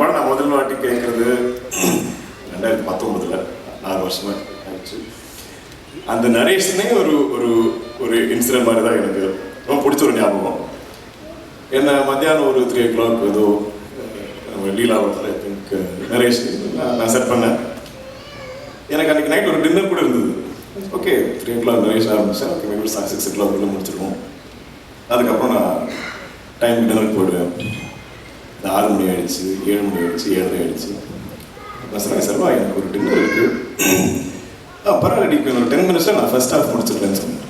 படம் நான் முதல் வாட்டி கேட்கறது ரெண்டாயிரத்தி பத்தொன்பதுல நாலு வருஷமா ஆயிடுச்சு அந்த நரேஷனே ஒரு ஒரு ஒரு இன்சிடென்ட் மாதிரி தான் எனக்கு ரொம்ப பிடிச்ச ஒரு ஞாபகம். என்ன மத்தியானம் ஒரு த்ரீ ஓ கிளாக் ஏதோ அஹ், ஐ திங்க் நரேஷ் நான் செட் பண்ணேன். எனக்கு அன்றைக்கி நைட் ஒரு டின்னர் கூட இருந்தது. Okay three o'clock Naresh ஆரம்பிச்சேன் okay maybe six o'clock முடிச்சிருவோம். அதுக்கப்புறம் நான் டைம் டின்னருக்கு போயிடுவேன். இந்த ஆறு மணி ஆயிடுச்சு ஏழு மணி ஆயிடுச்சு ஏழரை ஆயிடுச்சு. நான் சொன்னேன் சர்வா எனக்கு ஒரு டின்னர் இருக்கு. ஆ பரவாயில்ல இப்போ ஒரு டென் மினிட்ஸில் நான் ஃபர்ஸ்ட் ஹாஃப் முடிச்சிருக்கேன்னு சொன்னேன்.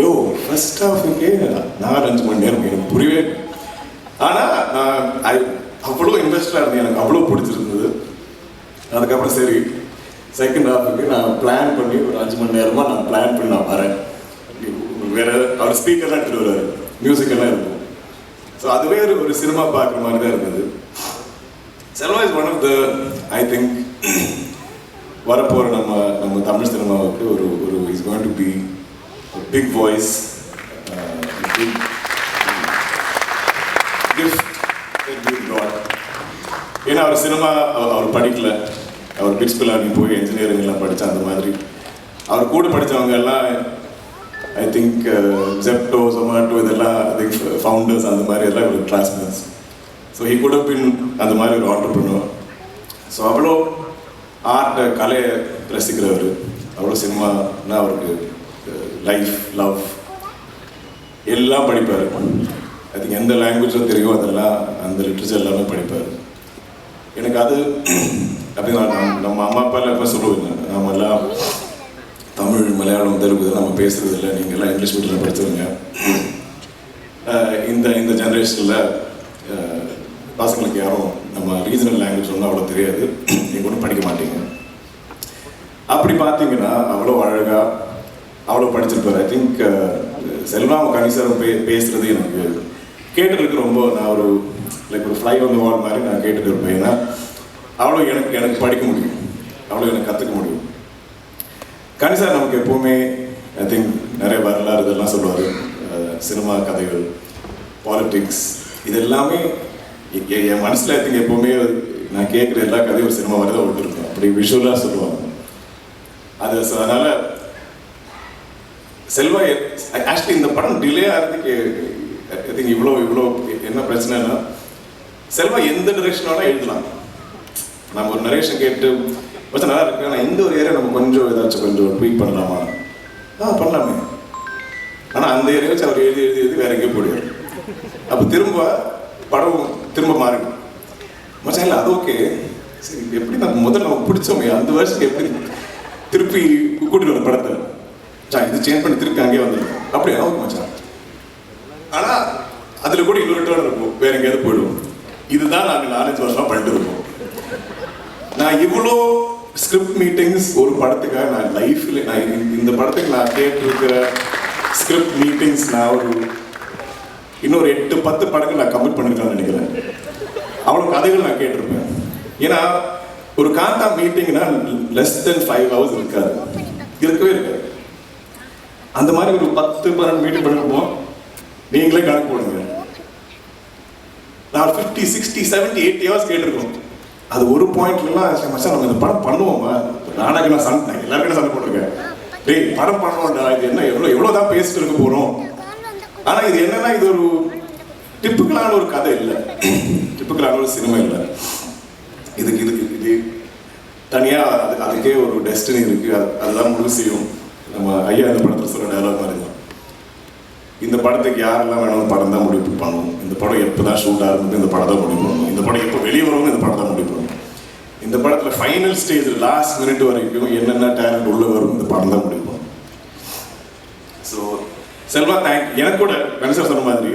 யோ ஃபர்ஸ்ட் ஹாஃபுக்கே நாலு அஞ்சு மணி நேரம் எனக்கு புரியவே ஆனால் நான் ஐ அவ்வளோ இன்ட்ரெஸ்டாக இருந்தேன் எனக்கு அவ்வளோ பிடிச்சிருந்தது. அதுக்கப்புறம் சரி செகண்ட் ஹாஃபுக்கு நான் பிளான் பண்ணி ஒரு அஞ்சு மணி நேரமாக நான் பிளான் பண்ணி நான் வரேன். வேற அவர் ஸ்பீக்கர்லாம் எடுத்துகிட்டு வருவார். மியூசிக்கெல்லாம் இருக்கும். ஸோ அதுவே ஒரு ஒரு சினிமா பார்க்குற மாதிரி தான் இருந்தது. Selva is one of the I think வரப்போகிற நம்ம நம்ம தமிழ் சினிமாவுக்கு ஒரு ஒரு is going to be big voice big ஏன்னா அவர் சினிமா அவர் படிக்கல. அவர் பிட்ஸ் பிள்ளாடி போய் இன்ஜினியரிங் எல்லாம் படிச்ச அந்த மாதிரி. அவர் கூட படித்தவங்க எல்லாம் ஐ திங்க் ஜெப்டோ ஜொமாட்டோ இதெல்லாம் ஐ திங்க் ஃபவுண்டர்ஸ் அந்த மாதிரி எல்லாம் ஒரு கிளாஸ்மேட்ஸ் ஸோ ஹி கூட பின் அந்த மாதிரி ஒரு ஆர்டர் பண்ணுவோம் ஸோ அவ்வளோ ஆர்ட் கலையை ரசிக்கிறவர். அவ்வளோ சினிமானா அவருக்கு uh, லைஃப் லவ் எல்லாம் படிப்பார். ஐ திங்க் எந்த லாங்குவேஜில் தெரியும் அதெல்லாம் அந்த லிட்ரேச்சர் எல்லாமே படிப்பார். எனக்கு அது அப்படி நம்ம- அம்மா அப்பா எல்லாம் எப்போ சொல்லுவாங்க? நம்ம எல்லாம் தமிழ் மலையாளம் தெலுங்கு இதெல்லாம் நம்ம பேசுறது இல்லை நீங்கள் எல்லாம் இங்கிலீஷ் மீடியம் படிச்சவங்க இந்த இந்த ஜென்ரேஷனில் பசங்களுக்கு யாரும் நம்ம ரீஜனல் லாங்குவேஜ் ஒன்றும் அவ்வளோ தெரியாது. நீங்கள் ஒன்றும் படிக்க மாட்டீங்க. அப்படி பார்த்தீங்கன்னா அவ்வளோ அழகாக அவ்வளோ படிச்சிருப்பார். ஐ திங்க் செல்வம் கணிசரம் பே பேசுறது எனக்கு கேட்டுருக்கு ரொம்ப நான் ஒரு லைக் ஒரு ஃப்ளை வந்து the வால் மாதிரி நான் கேட்டுட்டு இருப்பேன். ஏன்னா அவ்வளோ எனக்கு எனக்கு படிக்க முடியும். அவ்வளோ எனக்கு கற்றுக்க முடியும். கணிசார் நமக்கு எப்போவுமே ஐ திங்க் நிறைய வரலாறு இதெல்லாம் சொல்லுவார். சினிமா கதைகள் பாலிட்டிக்ஸ் இது எல்லாமே என் மனசில் ஐ திங்க் எப்போவுமே நான் கேட்குற எல்லா கதையும் ஒரு சினிமா வரதான் தான் இருக்கும். அப்படி விஷுவலாக சொல்லுவாங்க. அது so அதனால் செல்வா ஆக்சுவலி இந்த படம் டிலே ஆகிறதுக்கு ஐ திங்க் இவ்வளோ இவ்வளோ என்ன பிரச்சனைனா செல்வா எந்த டிரெக்ஷன் எழுதலாம். நம்ம ஒரு நரேஷன் கேட்டு பட்சம் நல்லா இருக்கு ஆனால் இந்த ஒரு ஏரியா நம்ம கொஞ்சம் ஏதாச்சும் கொஞ்சம் ட்வீட் பண்ணலாமா? ஆ பண்ணலாமே. ஆனால் அந்த ஏரியா வச்சு அவர் எழுதி எழுதி எழுதி வேற எங்கேயோ போயிடுவார். அப்போ திரும்ப படம் திரும்ப மாறிடும். மச்சான் இல்லை அது ஓகே சரி எப்படி நம்ம முதல்ல நம்ம பிடிச்சோமே? அந்த வருஷத்துக்கு எப்படி திருப்பி கூட்டிட்டு வர படத்தை? மச்சான் இது சேஞ்ச் பண்ணி திருப்பி அங்கேயே வந்துடும். அப்படியா ஓகே மச்சான். ஆனால் அதில் கூட இன்னொரு டேர்ன் இருக்கும். வேற எங்கேயாவது போயிடும் இதுதான் நாங்கள் நாலஞ்சு வருஷமாக பண்ணிட்டு இருக்கோம். நான் இவ்வளோ ஸ்கிரிப்ட் மீட்டிங்ஸ் ஒரு படத்துக்காக நான் லைஃப்ல நான் இந்த- படத்துக்கு நான் கேட்டிருக்கிற ஸ்கிரிப்ட் மீட்டிங்ஸ் நான் ஒரு இன்னொரு எட்டு பத்து படங்கள் நான் கமிட் பண்ணிருக்கேன்னு நினைக்கிறேன். அவ்வளோ கதைகள் நான் கேட்டிருப்பேன். ஏன்னா ஒரு காந்தா மீட்டிங்னா லெஸ் தென் ஃபைவ் ஹவர்ஸ் இருக்காது. இருக்கவே இருக்காது. அந்த மாதிரி ஒரு பத்து பன்னெண்டு மீட்டிங் பண்ணிருப்போம். நீங்களே கணக்கு போடுங்க. நான் fifty sixty seventy eighty hours கேட்டிருக்கோம். அது ஒரு பாயிண்ட்லாம் மச்சான் நம்ம இந்த படம் பண்ணுவோமா? நானாக நான் சண்டை நான் எல்லாருக்கும் சண்டை போட்டிருக்கேன்? டேய் படம் பண்ணணும்டா இது என்ன எவ்வளோ எவ்வளோ தான் பேசிட்டு இருக்க போகிறோம் ஆனால் இது என்னன்னா இது ஒரு டிப்புக்கலான ஒரு கதை இல்லை. டிப்புக்கலான ஒரு சினிமா இல்லை. இதுக்கு இதுக்கு இது தனியாக அது அதுக்கே ஒரு டெஸ்டினி இருக்கு. அது அதுதான் முழு செய்யும். நம்ம ஐயா இந்த படத்தில் சொல்ல டேலாக் மாதிரி தான். இந்த படத்துக்கு யாரெல்லாம் வேணாலும் படம் தான் முடிவு பண்ணணும் இந்த படம் எப்போ தான் ஷூட் ஆகுது இந்த படம் தான் முடிவு பண்ணணும் இந்த படம் எப்போ வெளியே வரணும் இந்த படம் தான் முடிவு பண்ணணும் இந்த படத்தில் ஃபைனல் ஸ்டேஜ் லாஸ்ட் மினிட் வரைக்கும் என்னென்ன டேலண்ட் உள்ள வரும் இந்த படம் தான் முடிப்போம் ஸோ செல்வா தேங்க் எனக்கு கூட கணிசர் சொன்ன மாதிரி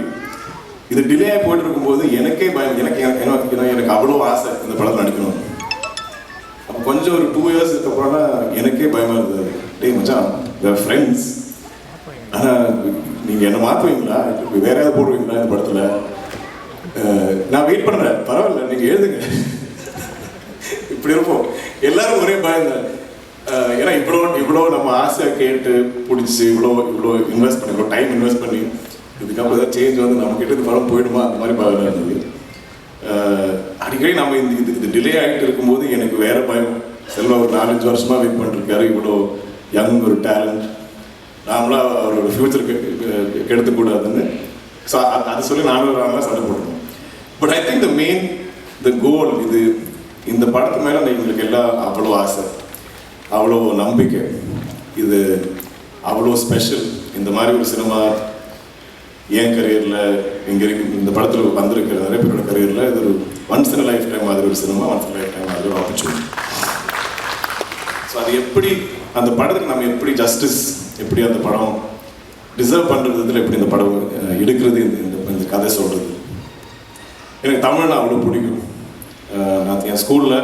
இது டிலே ஆகி போயிட்டு இருக்கும்போது எனக்கே பயம் எனக்கு எனக்கு எனக்கு- அவ்வளோ ஆசை இந்த படத்தில் நடிக்கணும் அப்போ கொஞ்சம் ஒரு டூ இயர்ஸ்க்கு அப்புறம் எனக்கே பயமாக இருந்தது. டே மச்சான் வேற ஃப்ரெண்ட்ஸ் ஆனால் நீங்கள் என்ன மாற்றுவீங்களா வேற ஏதாவது போடுவீங்களா இந்த படத்தில்? நான் வெயிட் பண்ணுறேன் பரவாயில்ல நீங்கள் எழுதுங்க. இப்படி இருப்போம். எல்லாரும் ஒரே பயம் தான். ஏன்னா இவ்வளோ இவ்வளோ நம்ம ஆசை கேட்டு பிடிச்சி இவ்வளோ இவ்வளோ இன்வெஸ்ட் பண்ணி இவ்வளோ டைம் இன்வெஸ்ட் பண்ணி இதுக்கப்புறம் ஏதாவது சேஞ்ச் வந்து நம்ம கிட்ட இந்த படம் போயிடுமா? அந்த மாதிரி பயம் இருந்தது. அடிக்கடி நம்ம இந்த இது இது டிலே ஆகிட்டு இருக்கும்போது எனக்கு வேற பயம். செல்வா ஒரு நாலஞ்சு வருஷமாக வெயிட் பண்ணிருக்காரு இவ்வளோ யங் ஒரு டேலண்ட் நாமளா அவரோட ஃபியூச்சர் கெடுத்துக்கூடாதுன்னு. ஸோ அது சொல்லி நானும் ராமலாம் சண்டை போட்டுருக்கோம். But I think the main the goal இது இந்த படத்து மேலே எங்களுக்கு எல்லாம் அவ்வளோ ஆசை அவ்வளோ நம்பிக்கை. இது அவ்வளோ ஸ்பெஷல் இந்த மாதிரி ஒரு சினிமா என் கரியரில் எங்கே இந்த படத்தில் வந்திருக்கிற நிறைய பேரோட கரியரில் இது ஒரு ஒன்ஸ் இன் லைஃப் டைம் மாதிரி ஒரு cinema once in life time மாதிரி ஒரு ஆப்பர்ச்சுனிட்டி ஸோ அது எப்படி அந்த படத்துக்கு நம்ம எப்படி ஜஸ்டிஸ் எப்படி அந்த படம் டிசர்வ் பண்ணுறதுல எப்படி இந்த படம் எடுக்கிறது இந்த இந்த கதை சொல்கிறது எனக்கு தமிழ்னா அவ்வளோ பிடிக்கும். நான் என் ஸ்கூலில்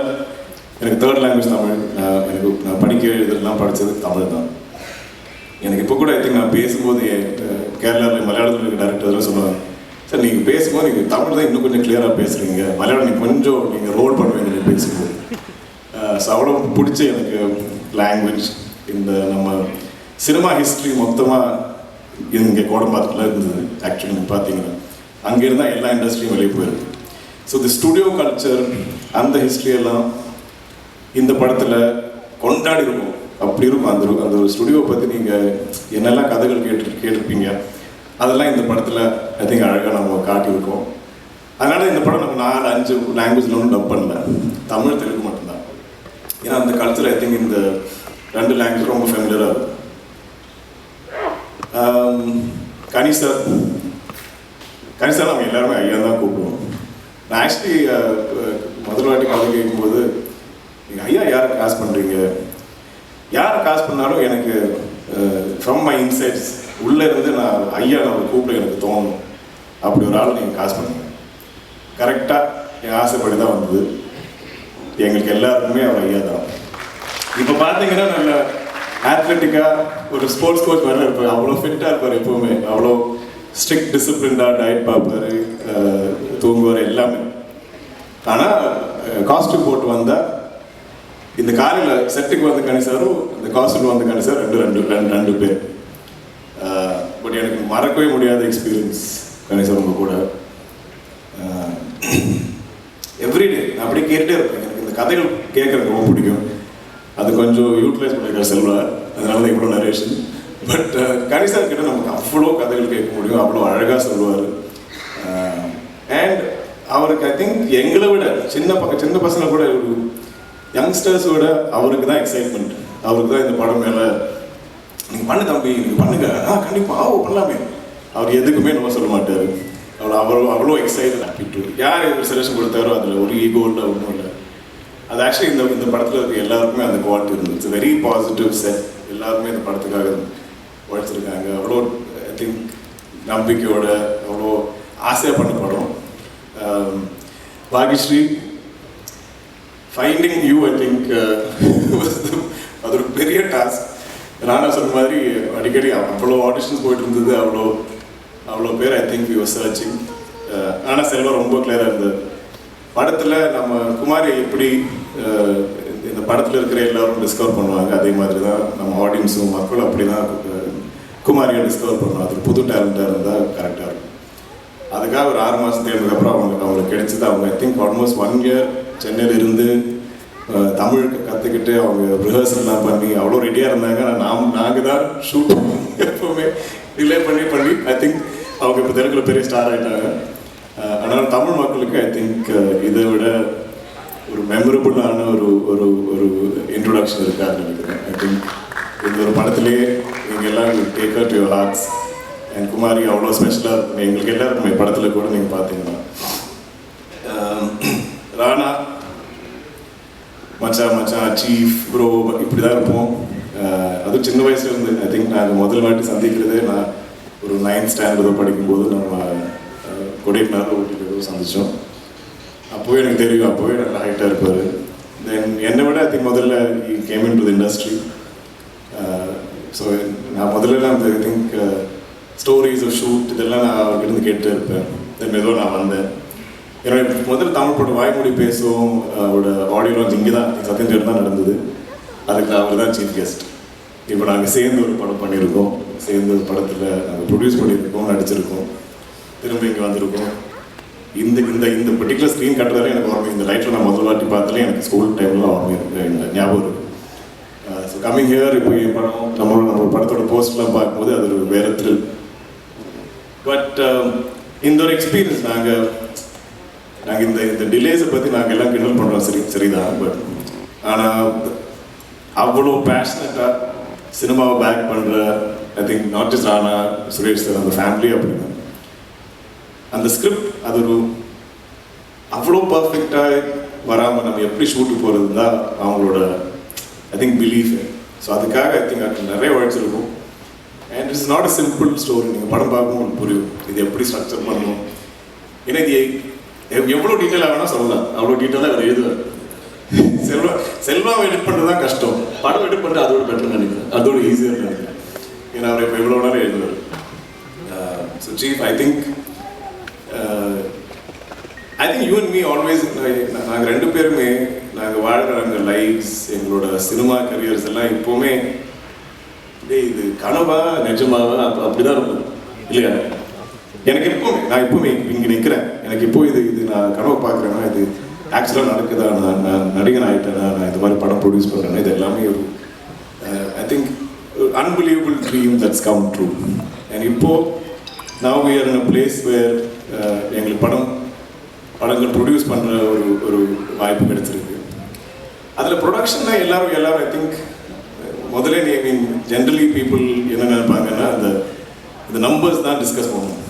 எனக்கு தேர்ட் லாங்குவேஜ் தமிழ். நான் எனக்கு நான் படிக்க இதெல்லாம் படித்தது தமிழ் தான். எனக்கு இப்போ கூட ஐ திங்க் நான் பேசும்போது கேரளாவில் மலையாளத்தில் இருக்க டேரக்டர்லாம் சொல்லுவாங்க சார் நீங்கள் பேசும்போது நீங்கள் தமிழ் தான் இன்னும் கொஞ்சம் கிளியராக பேசுகிறீங்க மலையாளம் நீங்கள் கொஞ்சம் நீங்கள் ரோல் பண்ணுவீங்க நீங்கள் பேசும்போது. ஸோ அவ்வளோ பிடிச்ச எனக்கு லாங்குவேஜ் இந்த நம்ம சினிமா ஹிஸ்ட்ரி மொத்தமாக இங்கே கோடம்பாக்கத்தில் இருந்தது ஆக்சுவலி பார்த்தீங்கன்னா அங்கே இருந்தால் எல்லா இண்டஸ்ட்ரியும் வெளியே போயிருக்கு ஸோ தி ஸ்டுடியோ கல்ச்சர் அந்த ஹிஸ்ட்ரியெல்லாம் இந்த படத்தில் கொண்டாடி இருக்கும் அப்படி இருக்கும். அந்த அந்த ஒரு ஸ்டுடியோவை பற்றி நீங்கள் என்னெல்லாம் கதைகள் கேட்டு கேட்டிருப்பீங்க? அதெல்லாம் இந்த படத்தில் ஐ திங்க் அழகாக நம்ம காட்டியிருக்கோம். அதனால் இந்த படம் நம்ம நாலு அஞ்சு லாங்குவேஜில் ஒன்றும் டப் பண்ணல. தமிழ் தெலுங்கு மட்டும்தான். ஏன்னா அந்த கல்ச்சர் ஐ திங்க் இந்த ரெண்டு லாங்குவேஜ் ரொம்ப ஃபெமிலியராக இருக்கும். ஆம், கனி சார் கனி சார் நம்ம எல்லாருமே ஐயா தான் கூப்பிடுவோம். நான் ஆக்சுவலி uh, முதல் வாட்டி கதை கேட்கும்போது நீங்கள் ஐயா யாரை காசு பண்ணுறீங்க யாரை காசு பண்ணாலும் எனக்கு ஃப்ரம் மை இன்சைட்ஸ் உள்ளே இருந்து நான் ஐயா நம்ம கூப்பிட எனக்கு தோணும். அப்படி ஒரு ஆள் நீங்கள் காசு பண்ணுங்க. கரெக்டாக என் ஆசைப்படி தான் வந்தது. எங்களுக்கு எல்லாருக்குமே அவர் ஐயா தான். இப்போ பார்த்தீங்கன்னா நல்ல ஆத்லெட்டிக்காக ஒரு ஸ்போர்ட்ஸ் கோச் மாதிரி இருப்பார் அவ்வளோ ஃபிட்டாக இருப்பார் எப்போவுமே. அவ்வளோ ஸ்ட்ரிக்ட் டிசிப்ளின்டாக டயட் பார்ப்பார் தூங்குவார் எல்லாமே. ஆனால் காஸ்ட்யூம் போட்டு வந்தால் இந்த காலையில் செட்டுக்கு வந்து கணிசாரும் இந்த காஸ்ட்யூம் வந்து கணிசார் ரெண்டு ரெண்டு ரெண்டு ரெண்டு பேர். பட் எனக்கு மறக்கவே முடியாத எக்ஸ்பீரியன்ஸ் கணிசார் உங்க கூட. எவ்ரிடே நான் அப்படியே கேட்டுட்டே இருப்பேன். எனக்கு இந்த கதைகள் கேட்குறது ரொம்ப பிடிக்கும். அது கொஞ்சம் யூட்டிலைஸ் பண்ணிருக்கார் செல்வா. அதனால தான் இவ்வளோ நரேஷன் பட் கணிசார் uh, கிட்ட நமக்கு அவ்வளோ கதைகள் கேட்க முடியும். அவ்வளோ அழகாக சொல்லுவார். அண்ட் uh, அவருக்கு ஐ திங்க் எங்களை விட சின்ன பக்க சின்ன பசங்களை கூட ஒரு யங்ஸ்டர்ஸ் விட அவருக்கு தான் எக்ஸைட்மெண்ட் அவருக்கு தான் இந்த படம் மேலே நீங்கள் பண்ணு தம்பி நீங்கள் பண்ணுங்க. ஆ கண்டிப்பாக ஆ பண்ணலாமே. அவர் எதுக்குமே நம்ம சொல்ல மாட்டார். அவர் அவ்வளோ அவ்வளோ எக்ஸைட்டட் ஆக்கிட்டு யார் ஒரு செலக்ஷன் கொடுத்தாரோ அதில் ஒரு ஈகோ இல்லை ஒன்றும் இல்லை. அது ஆக்சுவலி இந்த இந்த படத்தில் இருக்க எல்லாருக்குமே அந்த குவாலிட்டி இருந்துச்சு. வெரி பாசிட்டிவ் செட் எல்லாருமே இந்த படத்துக்காக உழைச்சிருக்காங்க. அவ்வளோ ஐ திங்க் நம்பிக்கையோட அவ்வளோ ஆசையாக பண்ண படம் பாகிஸ்ரீ ஃபைண்டிங் யூ ஐ திங்க் அது ஒரு பெரிய டாஸ்க் ராணா சொன்ன மாதிரி அடிக்கடி அவ்வளோ ஆடிஷன்ஸ் போயிட்டு இருந்தது அவ்வளோ அவ்வளோ பேர் ஐ திங்க் யூ சர்ச்சிங் ஆனால் செல்வம் ரொம்ப கிளியராக இருந்தது. படத்தில் நம்ம குமாரியை எப்படி இந்த படத்தில் இருக்கிற எல்லாரும் டிஸ்கவர் பண்ணுவாங்க அதே மாதிரி தான் நம்ம ஆடியன்ஸும் மக்களும் அப்படி தான் குமாரியை டிஸ்கவர் பண்ணுவோம் அது புது டேலண்டாக இருந்தால் கரெக்டாக இருக்கும். அதுக்காக ஒரு ஆறு மாதம் தேர்ந்ததுக்கப்புறம் அவங்களுக்கு அவங்களுக்கு கிடைச்சது அவங்க I think almost one year சென்னையில் இருந்து தமிழ் கற்றுக்கிட்டு அவங்க ரிஹர்சல்லாம் பண்ணி அவ்வளோ ரெடியாக இருந்தாங்க. ஆனால் நாம் நாங்கள் தான் ஷூட் எப்போவுமே டிலே பண்ணி பண்ணி ஐ திங்க் அவங்க இப்போ தெலுங்குல பெரிய ஸ்டார் ஆகிட்டாங்க ஆனால் தமிழ் மக்களுக்கு ஐ திங்க் இதை விட ஒரு மெமரபுளான ஒரு ஒரு ஒரு இன்ட்ரொடக்ஷன் இருக்கான்னு நினைக்கிறேன். ஐ திங்க் இந்த ஒரு படத்துலேயே நீங்கள் எல்லாம் டேக் அவுட் யுவர் ஹார்ட்ஸ் என் குமாரி அவ்வளோ ஸ்பெஷலாக இருக்கும். எங்களுக்கு எல்லாருக்குமே படத்தில் கூட நீங்கள் பார்த்தீங்கன்னா. ராணா மச்சான் மச்சான் சீஃப் ப்ரோ இப்படி தான் இருப்போம் அதுவும் சின்ன வயசுல இருந்து ஐ திங்க் நாங்கள் முதல் வாட்டி சந்திக்கிறதே நான் ஒரு நைன்த் ஸ்டாண்டர்டோ படிக்கும்போது நம்ம கொடைக்கானல் ஊட்டியில் சந்தித்தோம் அப்போவே எனக்கு தெரியும் அப்போவே நல்லா ஹைட்டாக இருப்பார். தென் என்னை விட ஐ திங்க் முதல்ல came in to the industry so நான் முதல்ல அந்த ஐ திங்க் ஸ்டோரிஸ் ஷூட் இதெல்லாம் நான் அவர்கிட்ட இருந்து கேட்டு இருப்பேன். தென் ஏதோ நான் வந்தேன். என்னோட முதல்ல தமிழ் படம் வாய்மொழி பேசுவோம் uh, அவரோட ஆடியோ லான்ச் இங்கே தான் சத்யன் தான் நடந்தது. அதுக்கு அவர் தான் சீஃப் கெஸ்ட் இப்போ நாங்கள் சேர்ந்து ஒரு படம் பண்ணியிருக்கோம். சேர்ந்து ஒரு படத்தில் நாங்கள் ப்ரொடியூஸ் பண்ணியிருக்கோம் நடிச்சிருக்கோம். திரும்ப இங்கே வந்திருக்கோம். இந்த இந்த இந்த பர்டிகுலர் ஸ்க்ரீன் கட்டுறதுல எனக்கு ஓர்மை இந்த லைட்டில் நான் முதல் வாட்டி பார்த்தாலே எனக்கு ஸ்கூல் டைமில் வரும் ஞாபகம் இருக்குது கம்மிங் ஹியர் இப்போ என் படம் நம்மளோட நம்ம படத்தோட போஸ்ட்லாம் பார்க்கும்போது அது ஒரு வேற த்ரில் பட் um, இந்த ஒரு எக்ஸ்பீரியன்ஸ் நாங்கள் நாங்கள் இந்த இந்த டிலேஸை பற்றி நாங்கள் எல்லாம் கிண்டல் பண்ணுறோம் சரி சரிதான் பட் ஆனால் அவ்வளோ பேஷனட்டாக சினிமாவை பேக் பண்ணுற I think not just Rana Suresh sir அந்த ஃபேமிலி அப்படின்னா அந்த ஸ்கிரிப்ட் அது ஒரு அவ்வளோ பர்ஃபெக்டாக வராமல் நம்ம எப்படி ஷூட்டு போகிறது தான் அவங்களோட ஐ திங்க் பிலீஃப் ஸோ அதுக்காக ஐ திங்க் அது நிறைய உழைச்சிருக்கும் and it's not a simple story நீங்கள் படம் பார்க்கும்போது உங்களுக்கு புரியும். இது எப்படி ஸ்ட்ரக்சர் பண்ணணும்? ஏன்னா இது எவ்வளோ டீட்டெயிலாக வேணால் சொல்லலாம். அவ்வளோ டீட்டெயிலாக அவர் எழுதுவார் செல்வா செல்வாவை எடிட் பண்ணுறது தான் கஷ்டம். படம் எடிட் பண்ணுறது அதோட பெட்டர் நினைக்கிறேன். அதோட ஈஸியாக நினைக்கிறேன். ஏன்னா அவர் இப்போ எவ்வளோ நேரம் எழுதுவார். So chief I think I think you and me always நாங்கள் ரெண்டு பேருமே நாங்கள் வாழ்கிற அந்த லைஃப்ஸ் எங்களோட சினிமா கரியர்ஸ் எல்லாம் இப்போவுமே இது கனவா நிஜமாவா? அப்படிதான் இருக்கும். இல்லையா? எனக்கு எப்பவுமே நான் எப்போவுமே இங்கே நிற்கிறேன் எனக்கு இப்போ இது இது நான் கனவு பார்க்குறேன்னா இது ஆக்சுவலாக நடக்குதா? நான் நான் நடிகன் ஆகிட்டேனா நான் இந்த மாதிரி படம் ப்ரொடியூஸ் பண்ணுறேன்னா இது எல்லாமே ஒரு I think unbelievable dream that's come true and இப்போது நான் we're in a place where எங்களுக்கு படம் படங்கள் ப்ரொடியூஸ் பண்ணுற ஒரு ஒரு வாய்ப்பு கிடைச்சிருக்கு. அதில் ப்ரொடக்ஷன்னா எல்லாரும் எல்லாரும் ஐ திங்க் முதல்ல நீ மீன் ஜென்ரலி பீப்புள் என்ன நினைப்பாங்கன்னா அந்த இந்த நம்பர்ஸ் தான் டிஸ்கஸ் பண்ணுவோம்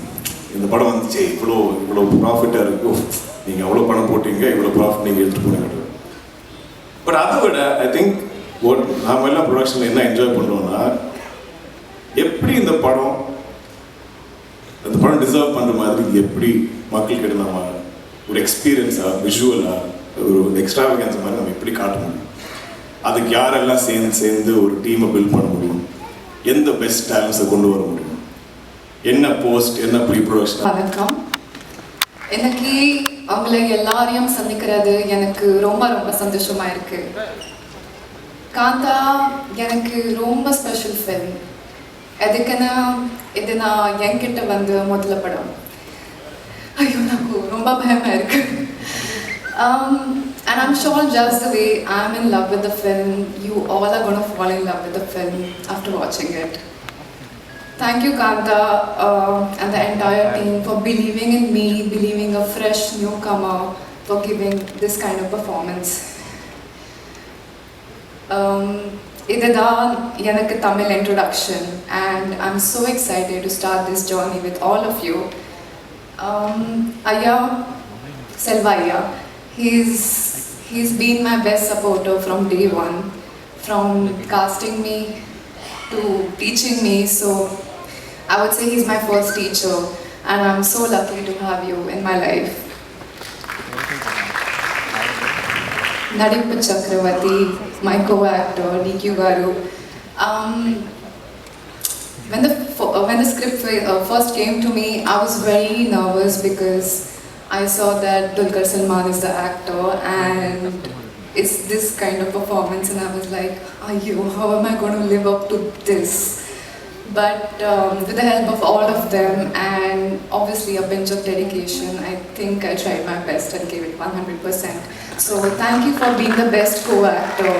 இந்த படம் வந்துச்சு இவ்வளோ இவ்வளோ ப்ராஃபிட்டாக இருக்கும் நீங்கள் அவ்வளோ பணம் போட்டீங்க இவ்வளோ ப்ராஃபிட் நீங்கள் எடுத்துகிட்டு போனீங்க. பட் அதை விட ஐ திங்க் ஓட் நாம எல்லாம் ப்ரொடக்ஷனில் என்ன என்ஜாய் பண்ணுறோம்னா எப்படி இந்த படம் அந்த படம் டிசர்வ் பண்ணுற மாதிரி எப்படி மக்கள்கிட்ட நம்ம ஒரு எக்ஸ்பீரியன்ஸாக விஷுவலாக ஒரு எக்ஸ்ட்ராவிகன்ஸ் மாதிரி நம்ம எப்படி காட்ட முடியும்? அதுக்கு யாரெல்லாம் சேர்ந்து சேர்ந்து ஒரு டீமை பில்ட் பண்ண முடியும்? எந்த பெஸ்ட் டேலண்ட்ஸை கொண்டு வர முடியும்? என்ன போஸ்ட் என்ன ப்ரீ ப்ரொடக்ஷன் வணக்கம். எனக்கு அவங்கள எல்லாரையும் சந்திக்கிறது எனக்கு ரொம்ப ரொம்ப சந்தோஷமா இருக்கு. காந்தா எனக்கு ரொம்ப ஸ்பெஷல் ஃபிலிம் எதுக்குன்னா இது நான் என்கிட்ட வந்து முதல்ல படம். ஐயோ నాకు ரொம்ப பயமா இருக்கு. um, and I'm sure just the way I'm in love with the film, you all are going to fall in love with the film after watching it. Thank you, Kanta, uh, and the entire team for believing in me, believing a fresh newcomer, for giving this kind of performance. Um, இதுதான் எனக்கு Tamil introduction and I'm so excited to start this journey with all of you. Um, Aya, Selva Aya, he's, he's been my best supporter from day one, from casting me to teaching me. So I would say he's my first teacher, and I'm so lucky to have you in my life. Nadimpa Chakravarti, my co-actor, DQ Garu. Um, when the uh, when the script uh, first came to me, I was very nervous because I saw that Dulquer Salman is the actor and it's this kind of performance, and I was like, "Ayo, how am I going to live up to this?" But um, with the help of all of them and obviously a bunch of dedication, I think I tried my best and gave it 100%. So thank you for being the best co-actor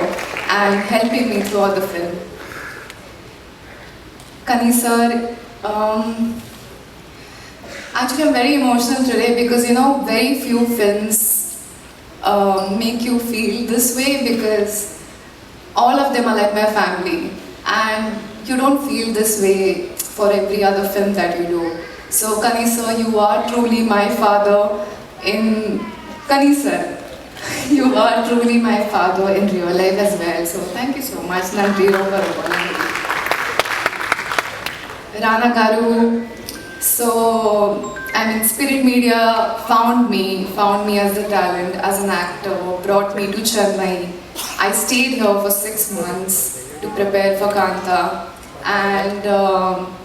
and helping me throughout the film. Kani sir, um, actually I'm very emotional today because you know very few films um, make you feel this way because all of them are like my family and you don't feel this way for every other film that you do. So Kani sir, you are truly my father in Kani sir. You are truly my father in real life as well. So thank you so much. Nandri Rogaru. Rana Garu. So, I mean, Spirit Media found me, found me as a talent, as an actor, brought me to Chennai. I stayed here for six months to prepare for Kanta. And um,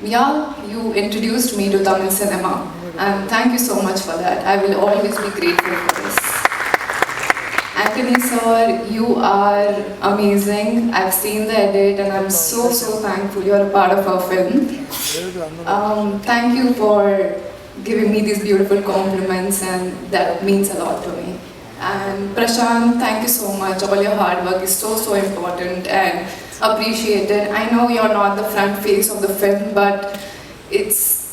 yeah, you introduced me to Tamil cinema. And thank you so much for that. I will always be grateful for this. Anthony sir, you are amazing. I've seen the edit and I'm so so thankful you're a part of our film. Um, thank you for giving me these beautiful compliments, and that means a lot to me. And Prashant, thank you so much. All your hard work is so, so important and appreciated. I know you're not the front face of the film, but it's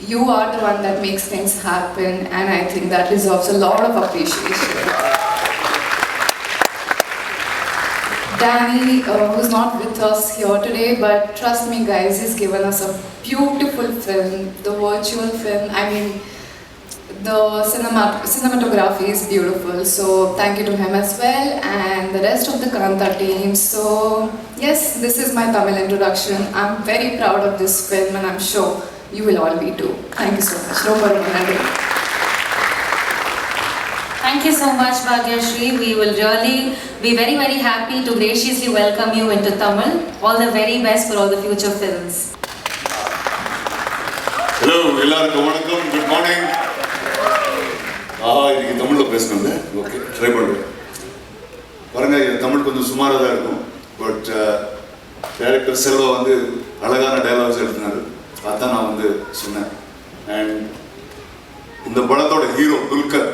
you are the one that makes things happen, and I think that deserves a lot of appreciation. Danny, uh, who's not with us here today, but trust me, guys, he's given us a beautiful film, the virtual film. I mean, the cinema, cinematography is beautiful, so thank you to him as well, and the rest of the Kanta team. So, yes, this is my Tamil introduction. I'm very proud of this film, and I'm sure you will all be too. Thank you so much. No problem. Thank you so much, Bhagyashri. We will really be very, very happy to graciously welcome you into Tamil. All the very best for all the future films. Hello எல்லாருக்கும் வணக்கம். Good morning ஆ இன்னைக்கு தமிழில் பேசணுங்க okay try பண்ணுறேன் பாருங்க என் தமிழ் கொஞ்சம் சுமாராக தான் இருக்கும். பட் டேரக்டர் uh, செல்வா வந்து அழகான டைலாக்ஸ் எழுதினார் அதான் நான் வந்து சொன்னேன். அண்ட் இந்த படத்தோட ஹீரோ துல்கர்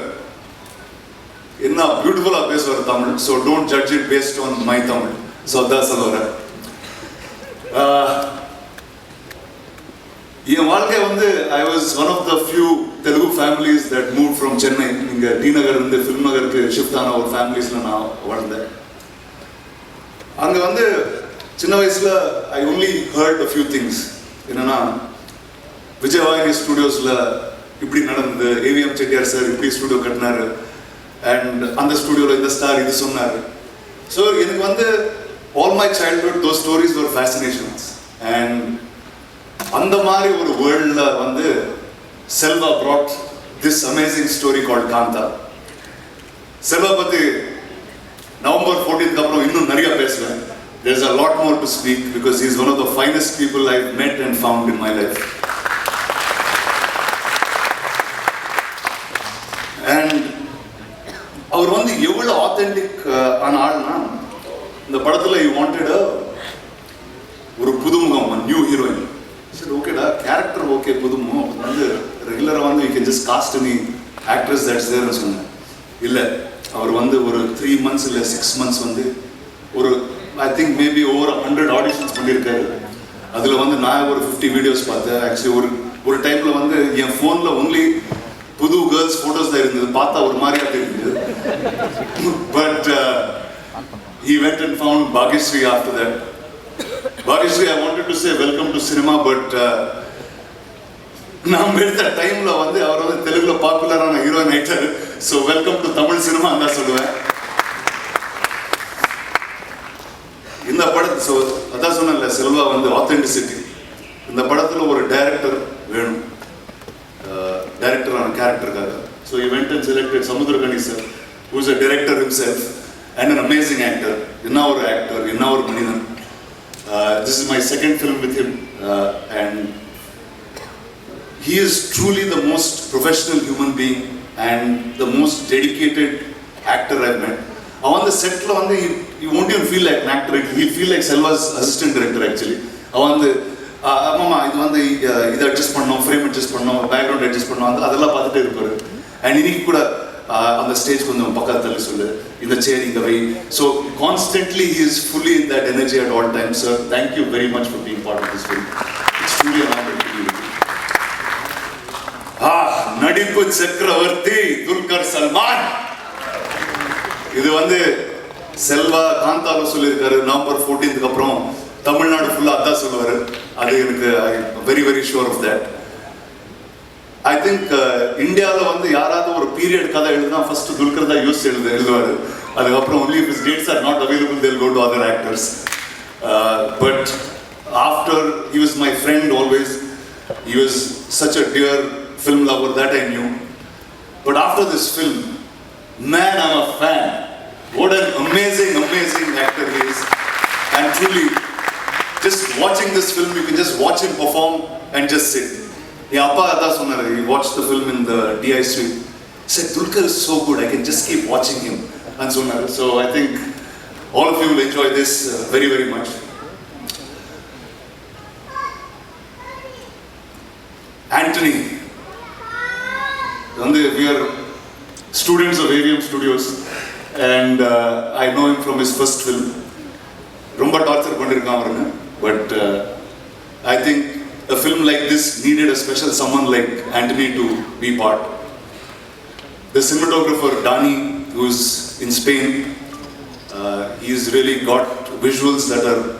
என்ன பியூட்டிஃபுல்லாக பேசுவார் Tamil. So don't judge it based on my Tamil. So அதான் சொல்ல வரேன் என் வாழ்க்கை வந்து I was one of the few Telugu families that move from Chennai இங்கே டி நகர் இருந்து ஃபில்ம் நகருக்கு ஷிஃப்ட் ஆன ஒரு ஃபேமிலிஸில் நான் வளர்ந்தேன். அங்கே வந்து சின்ன வயசில் I only heard a few things என்னன்னா விஜயவாகினி ஸ்டூடியோஸில் இப்படி நடந்தது ஏவிஎம் செட்டியார் சார் இப்படி ஸ்டுடியோ கட்டினாரு. அண்ட் அந்த ஸ்டுடியோவில் இந்த ஸ்டார் இது சொன்னார். ஸோ எனக்கு வந்து all my childhood though stories ஒரு ஃபேசினேஷன்ஸ் அண்ட் அந்த மாதிரி ஒரு வேர்ல்டில் வந்து Selva brought this amazing story called Kaantha Selva பற்றி நவம்பர் ஃபோர்டீன்க்கு அப்புறம் இன்னும் நிறைய பேசுவேன். There's a lot more to speak because he's one of the finest people I've met and found in my life. And அவர் வந்து எவ்வளோ ஆத்தென்டிக் ஆன ஆள்னா இந்த படத்தில் யூ வாண்டட் ஒரு புதுமுகம் நியூ ஹீரோயின் சரி ஓகேடா கேரக்டர் ஓகே புதுமுகம். வந்து ரெகுலராக வந்து you can just cast any actress that's தேர்னு சொன்னேன் இல்லை அவர் வந்து ஒரு த்ரீ மந்த்ஸ் இல்லை சிக்ஸ் மந்த்ஸ் வந்து ஒரு I think maybe over hundred auditions பண்ணியிருக்காரு அதில் வந்து நான் ஒரு ஃபிஃப்டி வீடியோஸ் பார்த்தேன். ஆக்சுவலி ஒரு ஒரு டைமில் வந்து என் ஃபோனில் ஒன்லி புது கேர்ள்ஸ் ஃபோட்டோஸ் தான் இருந்தது. பார்த்தா ஒரு மாதிரியா but but he went and found Bhagisri after that. Bhagisri, I wanted to say welcome to cinema, but uh, நாம் எடுத்த டைம்ல வந்து அவர் வந்து தெலுங்குல பாப்புலரான ஹீரோயின் ஆயிட்டாரு so welcome to Tamil cinema தான் சொல்லுவேன். இந்த படத்து ஸோ அதான் சொன்னேன்ல செல்வா வந்து ஆத்தென்டிசிட்டி இந்த படத்துல ஒரு டைரக்டர் வேணும். டைரக்டரான கேரக்டருக்காக so he went and selected selected Samuthirakani sir who is a director himself and an amazing actor என்ன ஒரு ஆக்டர் என்ன ஒரு மனிதன் this is my second film with him uh, and he is truly the most professional human being and the most dedicated actor I've met அவன் அந்த settle வந்து you won't you feel like actor he feel like Selva's assistant director actually அவன் வந்து ஆஹ் ஆமாம்மா இது வந்து அஹ் இதை adjust பண்ணோம் ஃப்ரேம் அட்ஜஸ்ட் பண்ணோம் பேக்ரவுண்ட் அட்ஜஸ்ட் பண்ணோம் அந்த அதெல்லாம் பார்த்துட்டே இருப்பாரு அண்ட் இன்னைக்கு கூட ஆஹ் அந்த ஸ்டேஜ் கொஞ்சம் பக்கத்தில் சொல்லு. இந்த சேர் இந்த வை. So constantly he is fully in that energy at all time sir thank you very much for being part of this film it's truly ah நடிப்பு சக்கரவர்த்தி துல்கர் சல்மான். இது வந்து செல்வா காந்தாவ சொல்லியிருக்காரு நவம்பர் ஃபோர்டீன்த்துக்கு அப்புறம். தமிழ்நாடு ஃபுல்லா அதான் சொல்லுவாரு. அது எனக்கு very very sure of that I think இந்தியாவில் வந்து யாராவது ஒரு பீரியட் கதை எழுதுனா ஃபர்ஸ்ட் துல்கர் தான் யூஸ் எழுது எழுதுவாரு அதுக்கப்புறம் only if dates are not available they'll go to other actors but after he was my friend always he was such a dear film lover that I knew but after this film man, I'm a fan. What an amazing, amazing actor he is. And truly, just watching this film, you can just watch him perform and just sit. என் அப்பா அதான் சொன்னார் he watched the film in the DI suite. He said, Dulkar is so good, I can just keep watching him. And சொன்னார் So I think all of you will enjoy this uh, very, very much. Anthony, வந்து we are students of AVM Studios and uh, I know him from his first film. ரொம்ப torture பண்ணியிருக்கான் அவருங்க but I think a film like this needed a special someone like Anthony to be part. The cinematographer Dani, who is in Spain, uh, he's really got visuals that are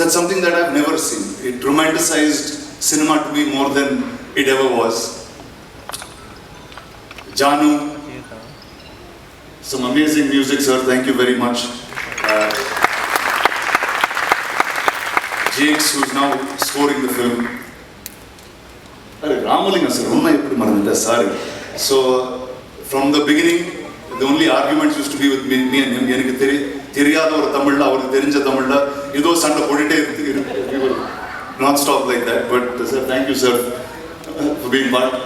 that's something that I've never seen. It romanticized cinema to me more than it ever was. Janu, some amazing music, sir. Thank you very much. Uh, Jakes, who's now scoring the film. அரே Ramalingam sir உண்மை எப்படி மறந்துட்டேன் sorry so from the beginning the only arguments used to be with me and him. எனக்கு தெரி தெரியாத ஒரு தமிழ்ல அவருக்கு தெரிஞ்ச தமிழ்ல ஏதோ சண்டை போட்டுட்டே இருக்கு not stop like that but sir thank you sir for being part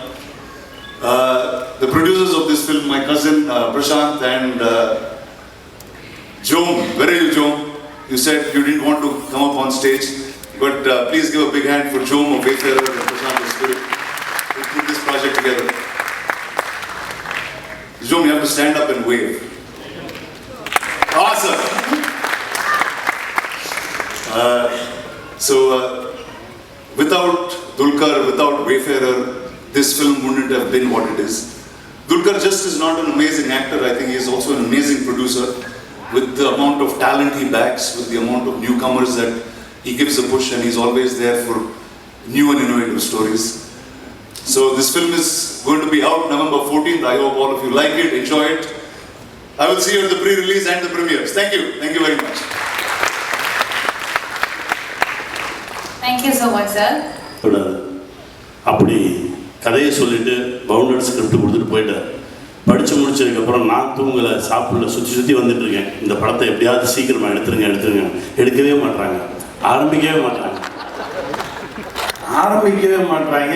the producers of this film, my cousin uh, Prashant and uh, Jom, where are you, Jom? You said you didn't want to but uh, please give a big hand for of Wayfarer and Prashant Spirit who put this project together. Jom, you have to stand up and wave. Awesome. Uh, so, uh, without Dulkar, without Wayfarer, this film wouldn't have been what it is. Dulkar just is not an amazing actor, I think he is also an amazing producer. With the amount of talent he backs, with the amount of newcomers that he gives a push, and he's always there for new and innovative stories. So, this film is going to be out November 14th. I hope all of you like it, enjoy it. I will see you at the pre release and the premieres. Thank you. Thank you very much. Thank you so much, sir. அப்படி கதையை சொல்லிட்டு founder script கொடுத்துட்டு போயிட்டார் படித்து முடிச்சதுக்கப்புறம் நான் தூங்கலை சாப்பிடல சுற்றி சுற்றி வந்துட்டு இருக்கேன் இந்த படத்தை எப்படியாவது சீக்கிரமாக எடுத்துருங்க எடுத்துருங்க எடுக்கவே மாட்றாங்க ஆரம்பிக்கவே மாட்டாங்க. ஆரம்பிக்கவே மாட்டாங்க.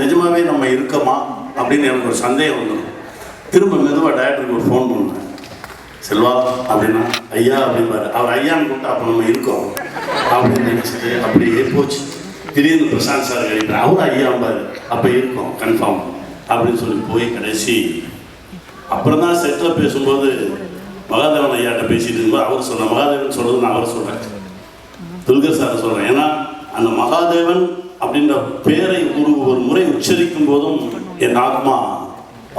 நிஜமாவே நம்ம இருக்கோமா? அப்படின்னு எனக்கு ஒரு சந்தேகம் வந்துடும் திரும்ப மெதுவாக டேரக்டருக்கு ஒரு ஃபோன் பண்ணுவேன். செல்வா அப்படின்னா ஐயா அப்படின்பாரு அவர் ஐயான்னு கூப்பிட்டா அப்போ நம்ம இருக்கோம். அப்படின்னு நினச்சிட்டு அப்படியே போச்சு. திடீர்னு பிரசாந்த் சார் கிடைக்கிறார் அவரும் ஐயாம்பாரு. அப்போ இருக்கோம் கன்ஃபார்ம் அப்படின்னு சொல்லி போய் கடைசி. அப்புறம் தான் செட்டில் பேசும்போது மகாதேவன் ஐயாட்ட பேசிட்டு இருக்கும்போது அவர் சொன்ன மகாதேவன் சொல்கிறது நான் அவர் சொல்கிறேன் துல்கர் சார் சொல்கிறேன் ஏன்னா அந்த மகாதேவன் அப்படின்ற பேரை ஒரு ஒரு முறை உச்சரிக்கும் போதும் என் ஆத்மா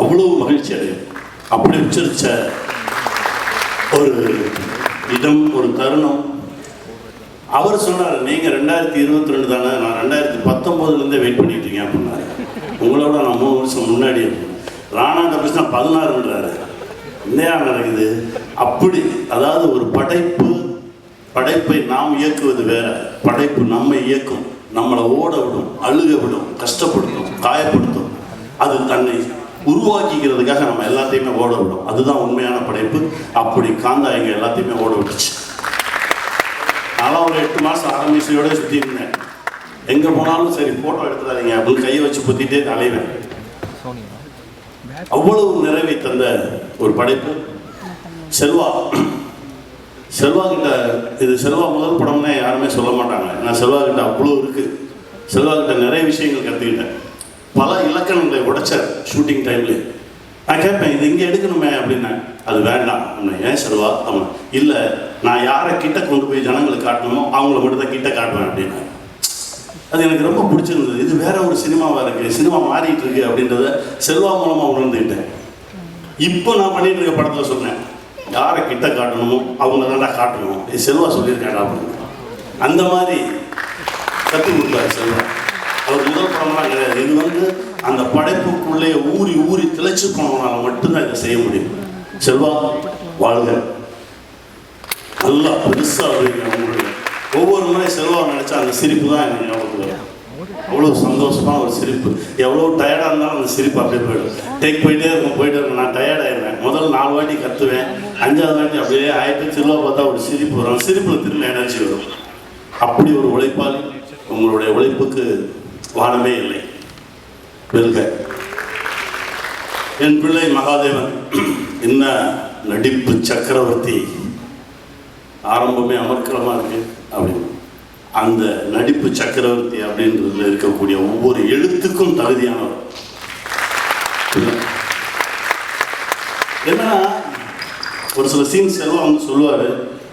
அவ்வளவு மகிழ்ச்சி அடையும். அப்படி உச்சரித்த ஒரு இடம் ஒரு தருணம். அவர் சொன்னார் நீங்கள் ரெண்டாயிரத்தி இருபத்தி ரெண்டு தானே நான் ரெண்டாயிரத்தி பத்தொம்போதுலேருந்தே வெயிட் பண்ணிட்டு இருக்கேன் அப்படின்னாரு. உங்களோட நான் மூணு வருஷம் முன்னாடி ராணா கபிஸ்னா பதினாறுன்றாரு. என்னையா நடக்குது? அப்படி அதாவது ஒரு படைப்பு படைப்பை நாம் இயக்குவது வேற. படைப்பு நம்மை இயக்கும். நம்மளை ஓட விடும் அழுக விடும் கஷ்டப்படுத்தும் காயப்படுத்தும். அது தன்னை உருவாக்கிக்கிறதுக்காக நம்ம எல்லாத்தையுமே ஓட விடும். அதுதான் உண்மையான படைப்பு. அப்படி காந்தா எங்க எல்லாத்தையுமே ஓட விட்டுச்சு. நான்லாம் ஒரு எட்டு மாதம் ஆரம்பிச்சையோட சுற்றி இருந்தேன். எங்கே போனாலும் சரி ஃபோட்டோ எடுத்துடாதீங்க அப்படின்னு கையை வச்சு குத்திட்டே அலைவேன் அவ்வளவு நிறைவை தந்த ஒரு படைப்பு. செல்வா செல்வா கிட்ட இது செல்வா முதல் படம்னே யாருமே சொல்ல மாட்டாங்க. நான் செல்வா கிட்ட அவ்வளோ இருக்கு. செல்வா கிட்ட நிறைய விஷயங்கள் கற்றுக்கிட்டேன் பல இலக்கணங்களை உடைச்சார் ஷூட்டிங் டைம்ல நான் கேட்பேன் இது இங்கே எடுக்கணுமே அப்படின்னேன் அது வேண்டாம். அப்படின்னு ஏன் செல்வா? அவன் இல்லை நான் யாரை கிட்ட கொண்டு போய் ஜனங்களுக்கு காட்டணுமோ அவங்கள மட்டும் தான் கிட்ட காட்டுவேன் அப்படின்னா. அது எனக்கு ரொம்ப பிடிச்சிருந்தது. இது வேற ஒரு சினிமாவாக இருக்கு. சினிமா மாறிட்டு இருக்கு அப்படின்றத செல்வா மூலமாக உணர்ந்துக்கிட்டேன் இப்போ நான் பண்ணிட்டு இருக்க படத்தில் சொன்னேன். யாரை கிட்ட காட்டணுமோ அவங்கள நல்லா காட்டணும். இது செல்வா சொல்லியிருக்காடா அப்படின்னு. அந்த மாதிரி கற்றுக் கொடுத்தாரு செல்வா. அவர் முதல் படம்லாம் கிடையாது. இது வந்து அந்த படைப்புக்குள்ளே ஊறி ஊறி திளைச்சு போனவனால மட்டும்தான் இதை செய்ய முடியும். செல்வா வாழ்க. நல்லா பெருசாக அப்படிங்கிற உங்களுடைய. ஒவ்வொரு முறை செல்வா நினைச்சா அந்த சிரிப்பு தான் எனக்கு ஞாபகம் அவ்வளோ சந்தோஷமாக ஒரு சிரிப்பு. எவ்வளோ டயர்டாக இருந்தாலும் அந்த சிரிப்பு அப்படியே போயிடும். டேக் போயிட்டே இருக்கும் போயிட்டே இருக்கும். நான் டயர்டாயிருவேன் முதல் நாலு வாட்டி கற்றுவேன் அஞ்சாவது வாட்டி அப்படியே ஆயிட்டு திரும்ப பார்த்தா ஒரு சிரிப்பு வரும். சிரிப்பில் திரும்ப எனர்ஜி வரும். அப்படி ஒரு உழைப்பால் உங்களுடைய உழைப்புக்கு வானமே இல்லை. வெல்க. என் பிள்ளை மகாதேவன் என்ன நடிப்பு சக்கரவர்த்தி? ஆரம்பமே அமர்க்கலமாக இருக்கு அப்படின்னு. அந்த நடிப்பு சக்கரவர்த்தி அப்படின்றதுல இருக்கக்கூடிய ஒவ்வொரு எழுத்துக்கும் தகுதியானவர். என்னன்னா ஒரு சில சீன் செல்வா வந்து சொல்லுவார்.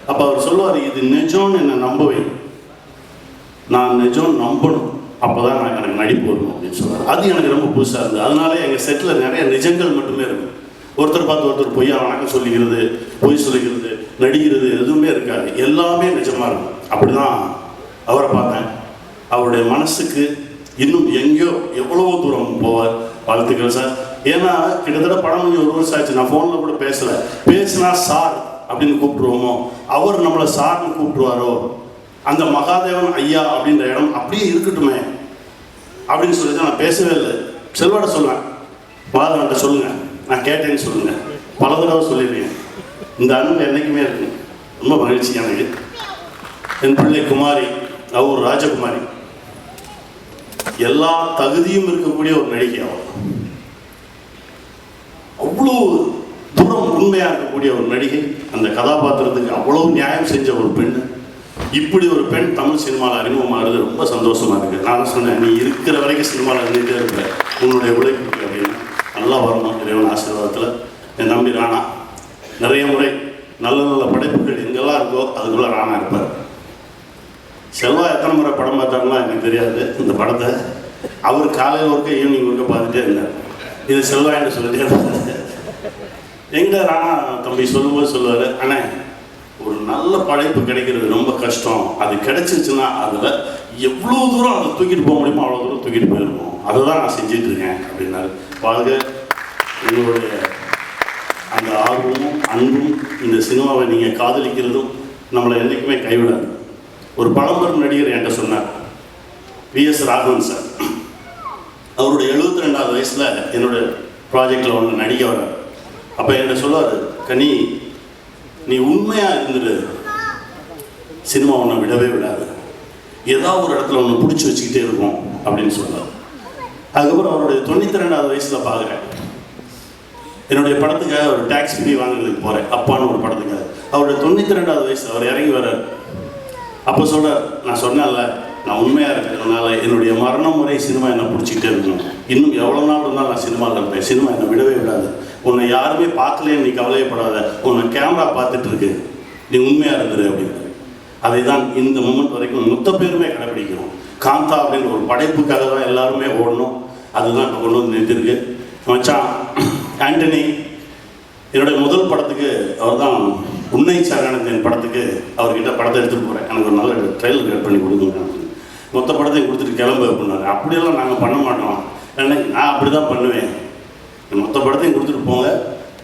அப்போ அவர் சொல்லுவார் இது நிஜம்னு என்னை நம்பவே நான் நிஜம் நம்பணும். அப்போ தான் நான் எனக்கு நடிப்பு வரும் அப்படின்னு சொல்லுவார். அது எனக்கு ரொம்ப புதுசாக இருந்தது. அதனால எங்கள் செட்டில் நிறைய நிஜங்கள் மட்டுமே இருக்கும். ஒருத்தர் பார்த்து ஒருத்தர் பொய்யா வணக்கம் சொல்லிக்கிறது பொய் சொல்லிக்கிறது நடிக்கிறது எதுவுமே இருக்காது. எல்லாமே நிஜமாக இருக்கும். அப்படி தான் அவரை பார்த்தேன். அவருடைய மனசுக்கு இன்னும் எங்கேயோ எவ்வளவோ தூரம் போவார். வாழ்த்துக்கள் சார். ஏன்னா கிட்டத்தட்ட படம் கொஞ்சம் ஒரு வருஷம் ஆச்சு. நான் ஃபோனில் கூட பேசலை. பேசினா சார் அப்படின்னு கூப்பிட்டுருவோமோ? அவர் நம்மளை சார்னு கூப்பிட்டுருவாரோ? அந்த மகாதேவன் ஐயா அப்படின்ற இடம் அப்படியே இருக்கட்டுமே அப்படின்னு சொல்லி தான் நான் பேசவே இல்லை. செல்வாட சொல்லுவேன். மகாதேவன்கிட்ட சொல்லுங்க. நான் கேட்டேன்னு சொல்லுங்க. பல தடவை சொல்லியிருக்கேன். இந்த அன்பு என்றைக்குமே இருக்கு. ரொம்ப மகிழ்ச்சி எனக்கு. என் பிள்ளை குமாரி. அவர் ராஜகுமாரி. எல்லா தகுதியும் இருக்கக்கூடிய ஒரு நடிகை அவர். அவ்வளோ தூரம் உண்மையாக இருக்கக்கூடிய ஒரு நடிகை. அந்த கதாபாத்திரத்துக்கு அவ்வளோ நியாயம் செஞ்ச ஒரு பெண். இப்படி ஒரு பெண் தமிழ் சினிமாவில் அறிமுகமாகிறது ரொம்ப சந்தோஷமா இருக்கு. நான் சொன்னேன் நீ இருக்கிற வரைக்கும் சினிமாவில் இருந்துகிட்டே இருப்ப. உன்னுடைய உழைப்புக்கு அப்படின்னு. நல்லா வரணும் இறைவன் ஆசீர்வாதத்தில். என் நம்பி ராணா. நிறைய முறை நல்ல நல்ல படைப்புகள் எங்கெல்லாம் இருக்கோ அதுக்குள்ளே ராணா இருப்பார். செல்வா எத்தனை முறை படம் பார்த்தாருலாம் எனக்கு தெரியாது இந்த படத்தை. அவர் காலையில் ஒருக்க ஈவினிங் ஒருக்க பார்த்துட்டே இருந்தார். இது செல்வா என்று சொல்லிட்டே இருந்தார். எங்க ராணா தம்பி சொல்லும்போது சொல்லுவார் அண்ணே ஒரு நல்ல படைப்பு கிடைக்கிறது ரொம்ப கஷ்டம். அது கிடைச்சிச்சுன்னா அதில் எவ்வளோ தூரம் அதை தூக்கிட்டு போக முடியுமோ அவ்வளோ தூரம் தூக்கிட்டு போயிருக்கோம் அதை தான் நான் செஞ்சுட்டு இருக்கேன் அப்படின்னாரு. வாழ்க உங்களுடைய அந்த ஆர்வமும் அன்பும் இந்த சினிமாவை நீங்கள் காதலிக்கிறதும் நம்மளை என்றைக்குமே கைவிடாது. ஒரு பழம்பெரும் நடிகர் என்கிட்ட சொன்னார். விஎஸ் ராகவன் சார். அவருடைய எழுபத்தி ரெண்டாவது வயசில் என்னோட ப்ராஜெக்டில் ஒன்று நடிக்க வர்றார். அப்போ என்கிட்ட சொல்லுவார் கனி நீ உண்மையாக இருந்துட்டு சினிமா உன்னை விடவே விடாது. ஏதாவது ஒரு இடத்துல ஒன்று பிடிச்சி வச்சுக்கிட்டே இருக்கும். அப்படின்னு சொல்லுவார். அதுக்கப்புறம் அவருடைய தொண்ணூற்றி ரெண்டாவது வயசில் பார்க்குறேன் என்னுடைய படத்துக்காக ஒரு டாக்ஸ் ஃபீ வாங்குறதுக்கு போகிறேன் அப்பான்னு ஒரு படத்துக்காக. அவருடைய தொண்ணூற்றி ரெண்டாவது வயசு அவர் இறங்கி வர்றார். அப்போ சொல்ல நான் சொன்னேன்ல நான் உண்மையாக இருக்கிறதுனால என்னுடைய மரணம் முறை சினிமா என்னை பிடிச்சிக்கிட்டே இருக்கணும். இன்னும் எவ்வளோ நாள் இருந்தாலும் நான் சினிமாவில் இருப்பேன் சினிமா என்னை விடவே விடாது. உன்னை யாருமே பார்க்கலையே நீ கவலையப்படாத. உன்னை கேமரா பார்த்துட்டு இருக்கு. நீ உண்மையாக இருந்துரு அப்படின்னு. அதை தான் இந்த மூமெண்ட் வரைக்கும் மொத்த பேருமே கடைபிடிக்கிறோம் காந்தா அப்படின்ற ஒரு படைப்புக்காக தான் எல்லாருமே ஓடணும். அதுதான் இப்போ கொண்டு வந்து நிறுத்திருக்கு மச்சான் ஆண்டனி என்னுடைய முதல் படத்துக்கு அவர் தான் உன்னை சாரணத்தின் படத்துக்கு அவர்கிட்ட படத்தை எடுத்துகிட்டு போகிறேன் எனக்கு ஒரு நல்ல ட்ரெயிலர் கட் பண்ணி கொடுங்க மொத்த படத்தையும் கொடுத்துட்டு கிளம்பு அப்படின்னாரு. அப்படியெல்லாம் நாங்கள் பண்ண மாட்டோம். ஏன்னா நான் அப்படி தான் பண்ணுவேன். மொத்த படத்தையும் கொடுத்துட்டு போங்க.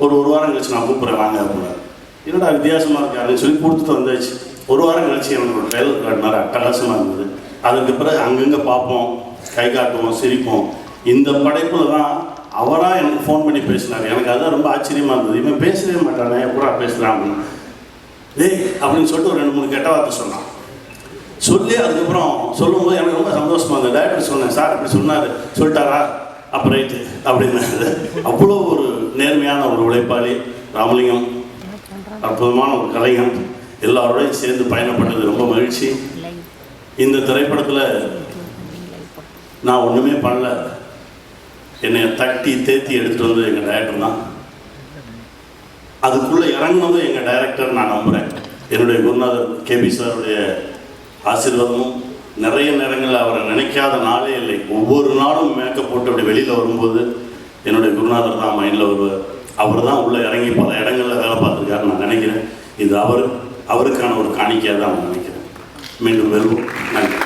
ஒரு ஒரு வாரம் கழிச்சு நான் கூப்பிட்றேன். வாங்க அப்படின்னாரு. என்னடா வித்தியாசமாக இருக்கு அப்படின்னு சொல்லி கொடுத்துட்டு வந்தாச்சு. ஒரு வாரம் கழிச்சு எனக்கு ஒரு ட்ரெயிலர் காட்டினார். அட்டகாசமாக இருந்தது. அதுக்கு பிறகு அங்கங்கே பார்ப்போம் கை காட்டுவோம் சிரிப்போம். இந்த படைப்பில் தான் அவராக எனக்கு ஃபோன் பண்ணி பேசினார். எனக்கு அதான் ரொம்ப ஆச்சரியமாக இருந்தது. இவன் பேசவே மாட்டானே? எப்படா பேசுகிறான் அப்படின்னு. டேய் அப்படின்னு சொல்லிட்டு ஒரு ரெண்டு மூணு கெட்ட வார்த்தை சொன்னான். சொல்லி அதுக்கப்புறம் சொல்லும்போது எனக்கு ரொம்ப சந்தோஷமாக இருந்தது. டேரக்டர் சொன்னேன் சார் அப்படி சொன்னார். சொல்லிட்டாரா? அப்போ ரைட்டு அப்படின்னாரு. அவ்வளோ ஒரு நேர்மையான ஒரு உழைப்பாளி ராமலிங்கம். அற்புதமான ஒரு கலைஞன். எல்லாரோடையும் சேர்ந்து பயணப்பட்டது ரொம்ப மகிழ்ச்சி. இந்த திரைப்படத்தில் நான் ஒன்றுமே பண்ணல. என்னை தட்டி தேத்தி எடுத்துகிட்டு வந்தது எங்கள் டைரக்டர் தான். அதுக்குள்ளே இறங்கினதும் எங்கள் டைரக்டர் நான் நம்புகிறேன் என்னுடைய குருநாதர் கேபி சாருடைய ஆசீர்வாதமும் நிறைய நேரங்களில் அவரை நினைக்காத நாளே இல்லை. ஒவ்வொரு நாளும் மேக்கப் போட்டு அப்படி வெளியில் வரும்போது என்னுடைய குருநாதர் தான் மைண்டில் வருவார். அவர் தான் உள்ளே இறங்கி பல இடங்களில் வேலை பார்த்துருக்காரு நான் நினைக்கிறேன். இது அவர் அவருக்கான ஒரு காணிக்கையாக தான் நான் நினைக்கிறேன். மீண்டும் வெறும் நன்றி.